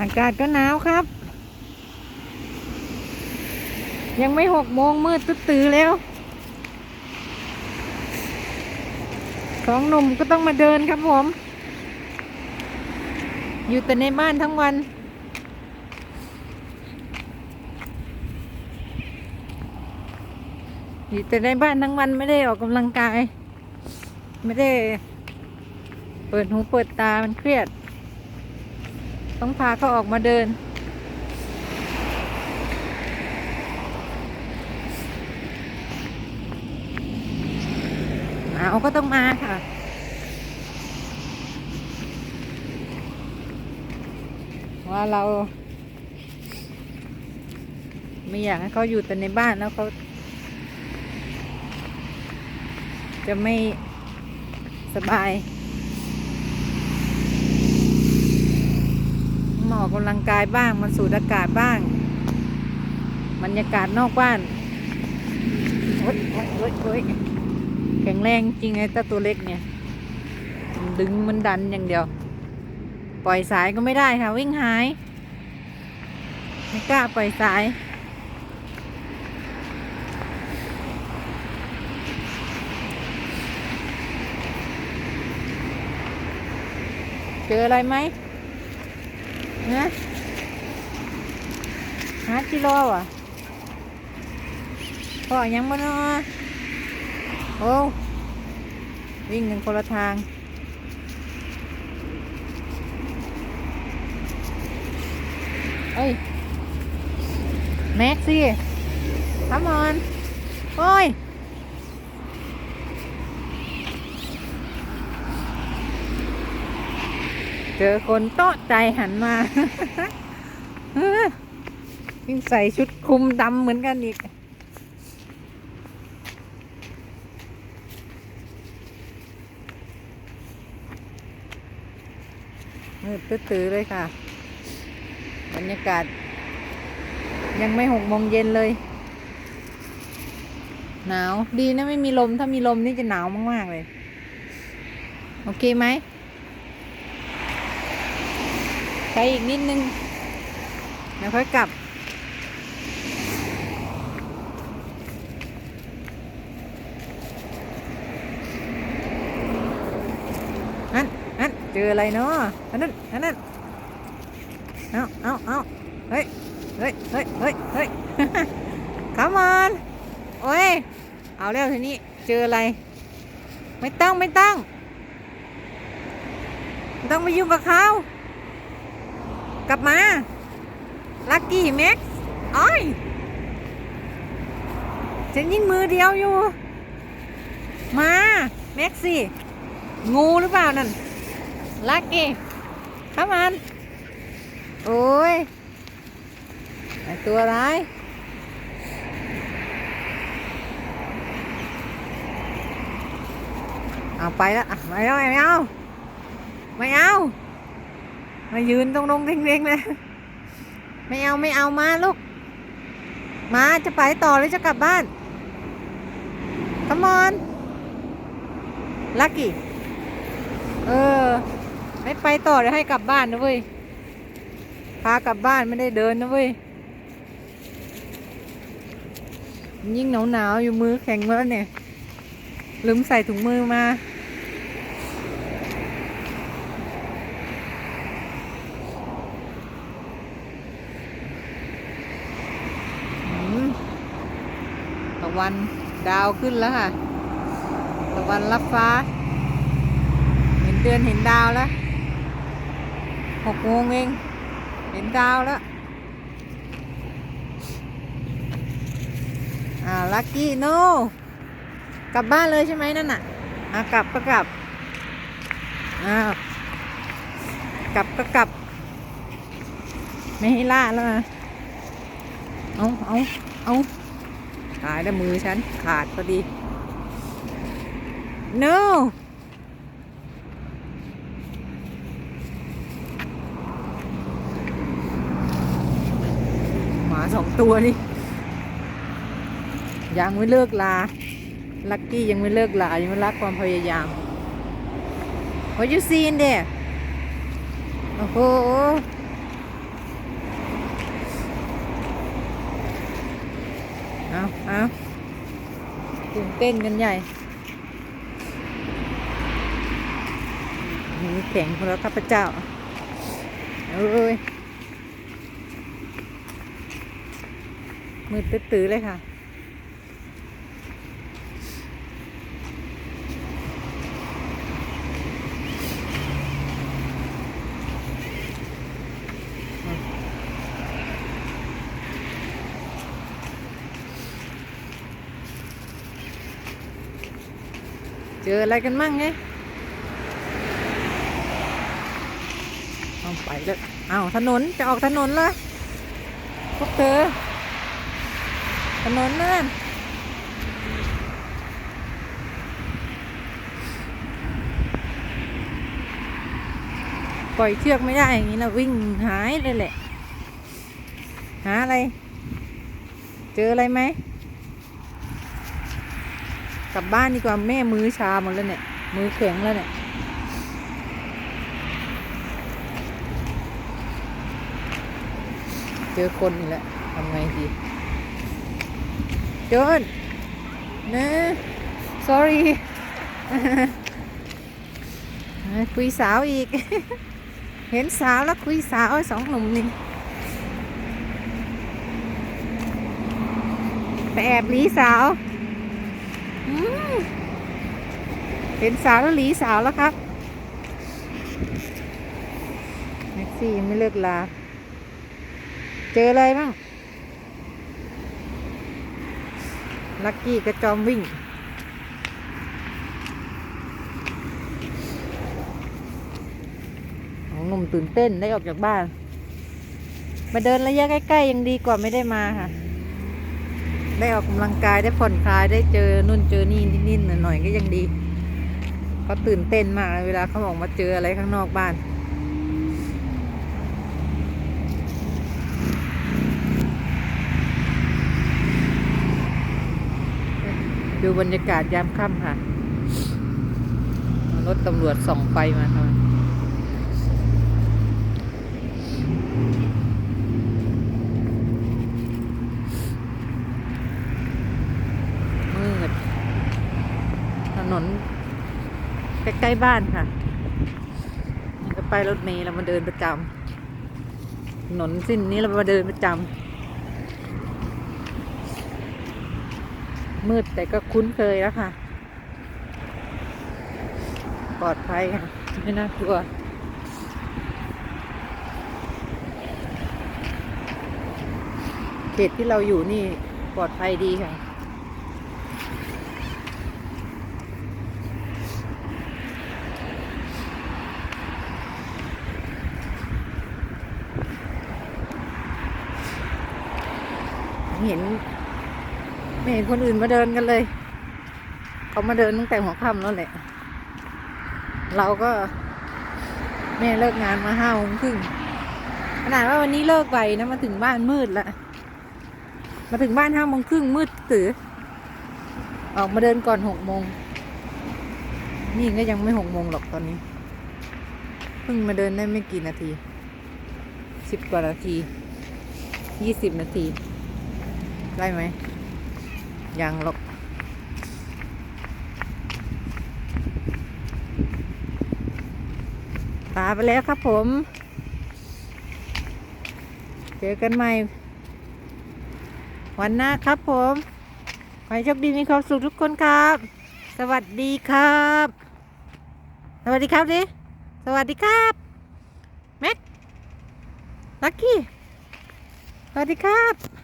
อากาศก็หนาวครับ ยังไม่หกโมงมืดตื้อแล้วสองหนุ่มก็ต้องมาเดินครับผม อยู่แต่ในบ้านทั้งวันอยู่แต่ในบ้านทั้งวันไม่ได้ออกกำลังกาย ไม่ได้ เปิดหูเปิดตามันเครียด ต้องพาเขาออกมาเดิน เอาก็ต้องมาค่ะว่าเรา ไม่อยากให้เขาอยู่แต่ในบ้านแล้วเขาจะไม่สบาย มาออกกำลังกายบ้างมาสูดอากาศบ้าง บรรยากาศนอกบ้านโอ๊ยโอ๊ยโอ๊ยโอ๊ยแข็งแรงจริงไอ้ตาตัวเล็กเนี่ย ดึงมันดันอย่างเดียว ปล่อยสายก็ไม่ได้ค่ะ วิ่งหาย ไม่กล้าปล่อยสายเจออะไรไหม นะหากิโลอะพ่อยังบ่เนาะโอ้วิ่งกันคนละทางเอ้ยแม็กซี่ทำอน โอ้ย เจอคนโต๊ะใจหันมายิ่งใส่ชุดคลุมดำเหมือนกันอีก มืดตื้อเลยค่ะ บรรยากาศ ยังไม่หกโมงเย็นเลย หนาว ดีนะไม่มีลม ถ้ามีลมนี่จะหนาวมาก ๆ เลย โอเคไหม ไปอีกนิดนึง เดี๋ยวค่อยกลับ นั่นนั่นเจออะไรเนาะอันนั้นอันนั้นเอาเอาเอาเฮ้ย เฮ้ย เฮ้ย เฮ้ย เฮ้ย Come on โอ้ย เอาแล้วทีนี้ เจออะไร ไม่ต้อง ไม่ต้อง ไม่ต้องไปยุ่งกับเขา กลับมา ลักกี้แม็กซ์อ้อยฉันยิงมือเดียวอยู่ มา แม็กซี่ งูหรือเปล่านั่น ลักกี้ข้ามันโอ้ยตัวร้ายเอาไปแล้วอะไม่เอาไม่เอาไม่เอา มายืนตรงตรงเร่งๆเลยไม่เอาไม่เอามาลูก มาจะไปต่อหรือจะกลับบ้าน Come on Lucky เออให้ไปต่อเดี๋ยวให้กลับบ้านนะเว้ยพากลับบ้านไม่ได้เดินนะเว้ยยิ่งหนาวหนาวๆอยู่มือแข็งแล้วเนี่ยลืมใส่ถุงมือมา อืมตะ วันดาวขึ้นแล้วค่ะ ตะวันรับฟ้า เห็นเดือนเห็นดาวแล้วหกโมงเอง เห็นดาวแล้วอ่าลักกี้โนกลับบ้านเลยใช่ไหมนั่นน่ะอ่ากลับก็กลับอ้าวกลับก็กลับ ไม่ให้ล่าแล้วนะเอาเอาเอา ตายแล้วมือฉันขาดพอดี no หมาสองตัวนี่ ยังไม่เลิกลา ลักกี้ยังไม่เลิกลา ยังไม่รักความพยายาม What you see in there โอ้โห เอาเอาตื่นเต้นกันใหญ่นี่แข็งพอแล้วข้าพเจ้าเอ้ยมืดตื้อเลยค่ะ เจออะไรกันมั่งไงเอาไปแล้วเอาถนนจะออกถนนเลยพวกเธอ ถนนนั่นปล่อยเชือกไม่ได้อย่างนี้นะวิ่งหายเลยแหละ หาอะไร เจออะไรไหม กลับบ้านดีกว่าแม่มือชาหมดแล้วเนี่ย มือแข็งแล้วเนี่ยเจอคนอีกแล้วทำไงดีโจนนะ sorry คุยสาวอีก เห็นสาวแล้วคุยสาวสองหนุ่มนี่ไปแอบหลีสาว เห็นสาวแล้วหลีสาวแล้วครับแม็กซี่ยังไม่เลิกลา เจออะไรบ้าง ลักกี้กระจอมวิ่ง ของหนุ่มตื่นเต้นได้ออกจากบ้าน มาเดินระยะใกล้ ๆ ยังดีกว่าไม่ได้มาค่ะ ได้ออกกำลังกายได้ผ่อนคลายได้เจอนู่นเจอนี่นิดๆหน่อยๆก็ยังดีเขาตื่นเต้นมากเวลาเขาออกมาเจออะไรข้างนอกบ้านดูบรรยากาศยามค่ำค่ะ รถตำรวจส่องไฟมาทำไมมืดถ นนใกล้ๆบ้านค่ะนี่ก็ไปรถเมล์เรามาเดินประจำถนนสิ้นนี้เรามาเดินประจำมืดแต่ก็คุ้นเคยแล้วค่ะ ปลอดภัยค่ะ ไม่น่ากลัวเขตที่เราอยู่นี่ปลอดภัยดีค่ะ เห็น ไม่เห็นคนอื่นมาเดินกันเลย เขามาเดินตั้งแต่หัวค่ำแล้วแหละ เราก็แม่เลิกงานมาห้าโมงครึ่งขนาดว่าวันนี้เลิกไวนะมาถึงบ้านมืดละ มาถึงบ้านห้าโมงครึ่งมืดตื่อออกมาเดินก่อนหกโมง นี่ก็ยังไม่หกโมงหรอกตอนนี้ เพิ่งมาเดินได้ไม่กี่นาทีสิบกว่านาทียี่สิบนาที ได้ไหมยังหรอกตาไปแล้วครับผม เจอกันใหม่ วันหน้าครับผม ขอให้โชคดีมีความสุขทุกคนครับ สวัสดีครับ สวัสดีครับดิสวัสดีครับแม็กลักกี้ สวัสดีครับ